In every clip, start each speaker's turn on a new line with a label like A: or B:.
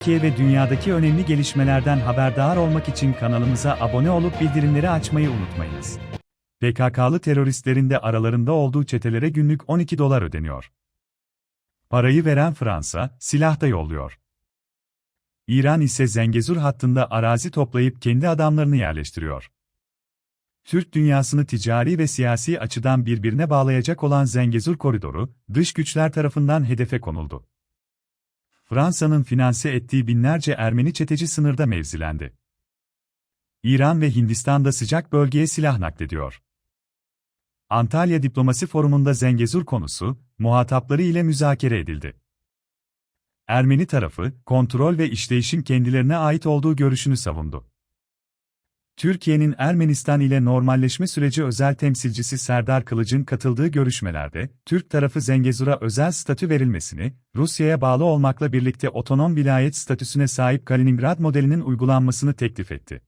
A: Türkiye ve dünyadaki önemli gelişmelerden haberdar olmak için kanalımıza abone olup bildirimleri açmayı unutmayınız. PKK'lı teröristlerin de aralarında olduğu çetelere günlük 12 dolar ödeniyor. Parayı veren Fransa, silah da yolluyor. İran ise Zengezur hattında arazi toplayıp kendi adamlarını yerleştiriyor. Türk dünyasını ticari ve siyasi açıdan birbirine bağlayacak olan Zengezur koridoru, dış güçler tarafından hedefe konuldu. Fransa'nın finanse ettiği binlerce Ermeni çeteci sınırda mevzilendi. İran ve Hindistan da sıcak bölgeye silah naklediyor. Antalya Diplomasi Forumu'nda Zengezur konusu, muhatapları ile müzakere edildi. Ermeni tarafı, kontrol ve işleyişin kendilerine ait olduğu görüşünü savundu. Türkiye'nin Ermenistan ile normalleşme süreci özel temsilcisi Serdar Kılıç'ın katıldığı görüşmelerde, Türk tarafı Zengezur'a özel statü verilmesini, Rusya'ya bağlı olmakla birlikte otonom vilayet statüsüne sahip Kaliningrad modelinin uygulanmasını teklif etti.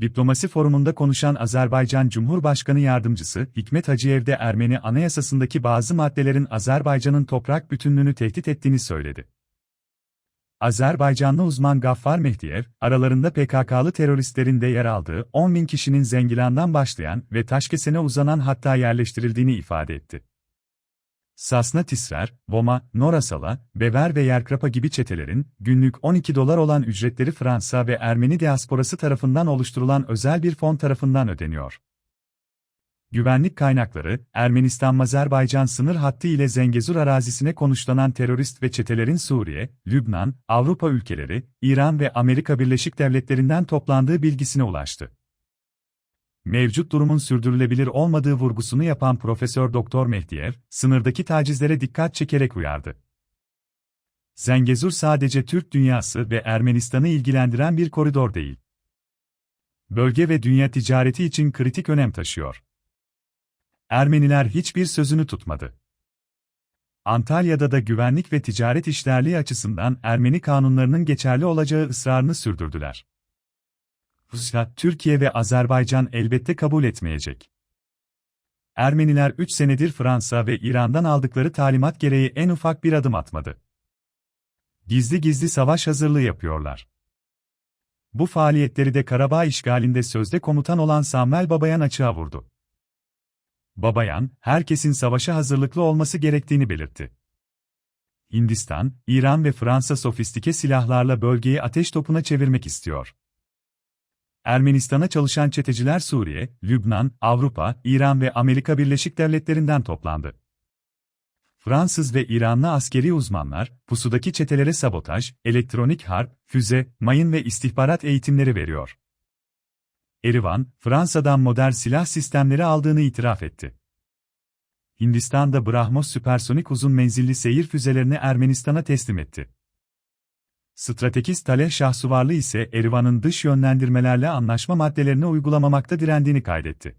A: Diplomasi forumunda konuşan Azerbaycan Cumhurbaşkanı Yardımcısı Hikmet Hacıyev de Ermeni Anayasasındaki bazı maddelerin Azerbaycan'ın toprak bütünlüğünü tehdit ettiğini söyledi. Azerbaycanlı uzman Gaffar Mehdiyev, aralarında PKK'lı teröristlerin de yer aldığı 10 bin kişinin Zengilan'dan başlayan ve Taşkesen'e uzanan hatta yerleştirildiğini ifade etti. Sasna Tisrer, Voma, Norasala, Bever ve Yerkrapa gibi çetelerin, günlük 12 dolar olan ücretleri Fransa ve Ermeni diasporası tarafından oluşturulan özel bir fon tarafından ödeniyor. Güvenlik kaynakları, Ermenistan-Azerbaycan sınır hattı ile Zengezur arazisine konuşlanan terörist ve çetelerin Suriye, Lübnan, Avrupa ülkeleri, İran ve Amerika Birleşik Devletleri'nden toplandığı bilgisine ulaştı. Mevcut durumun sürdürülebilir olmadığı vurgusunu yapan Profesör Doktor Mehdiyev, sınırdaki tacizlere dikkat çekerek uyardı. Zengezur sadece Türk dünyası ve Ermenistan'ı ilgilendiren bir koridor değil. Bölge ve dünya ticareti için kritik önem taşıyor. Ermeniler hiçbir sözünü tutmadı. Antalya'da da güvenlik ve ticaret işlerliği açısından Ermeni kanunlarının geçerli olacağı ısrarını sürdürdüler. Rusya, Türkiye ve Azerbaycan elbette kabul etmeyecek. Ermeniler 3 senedir Fransa ve İran'dan aldıkları talimat gereği en ufak bir adım atmadı. Gizli gizli savaş hazırlığı yapıyorlar. Bu faaliyetleri de Karabağ işgalinde sözde komutan olan Samuel Babayan açığa vurdu. Babayan, herkesin savaşa hazırlıklı olması gerektiğini belirtti. Hindistan, İran ve Fransa sofistike silahlarla bölgeyi ateş topuna çevirmek istiyor. Ermenistan'a çalışan çeteciler Suriye, Lübnan, Avrupa, İran ve Amerika Birleşik Devletleri'nden toplandı. Fransız ve İranlı askeri uzmanlar, pusudaki çetelere sabotaj, elektronik harp, füze, mayın ve istihbarat eğitimleri veriyor. Erivan, Fransa'dan modern silah sistemleri aldığını itiraf etti. Hindistan'da Brahmos süpersonik uzun menzilli seyir füzelerini Ermenistan'a teslim etti. Stratejist Taleh Şahsuvarlı ise Erivan'ın dış yönlendirmelerle anlaşma maddelerini uygulamamakta direndiğini kaydetti.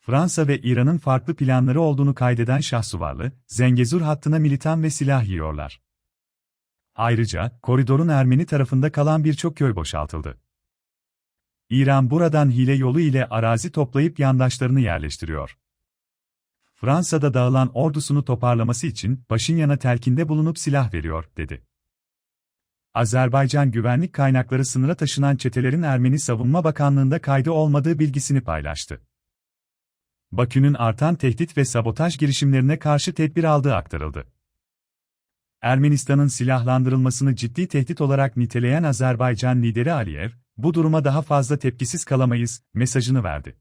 A: Fransa ve İran'ın farklı planları olduğunu kaydeden Şahsuvarlı, Zengezur hattına militan ve silah yiyorlar. Ayrıca, koridorun Ermeni tarafında kalan birçok köy boşaltıldı. İran buradan hile yolu ile arazi toplayıp yandaşlarını yerleştiriyor. Fransa'da dağılan ordusunu toparlaması için Paşinyan'a telkinde bulunup silah veriyor, dedi. Azerbaycan güvenlik kaynakları sınıra taşınan çetelerin Ermeni Savunma Bakanlığı'nda kaydı olmadığı bilgisini paylaştı. Bakü'nün artan tehdit ve sabotaj girişimlerine karşı tedbir aldığı aktarıldı. Ermenistan'ın silahlandırılmasını ciddi tehdit olarak niteleyen Azerbaycan lideri Aliyev, bu duruma daha fazla tepkisiz kalamayız, mesajını verdi.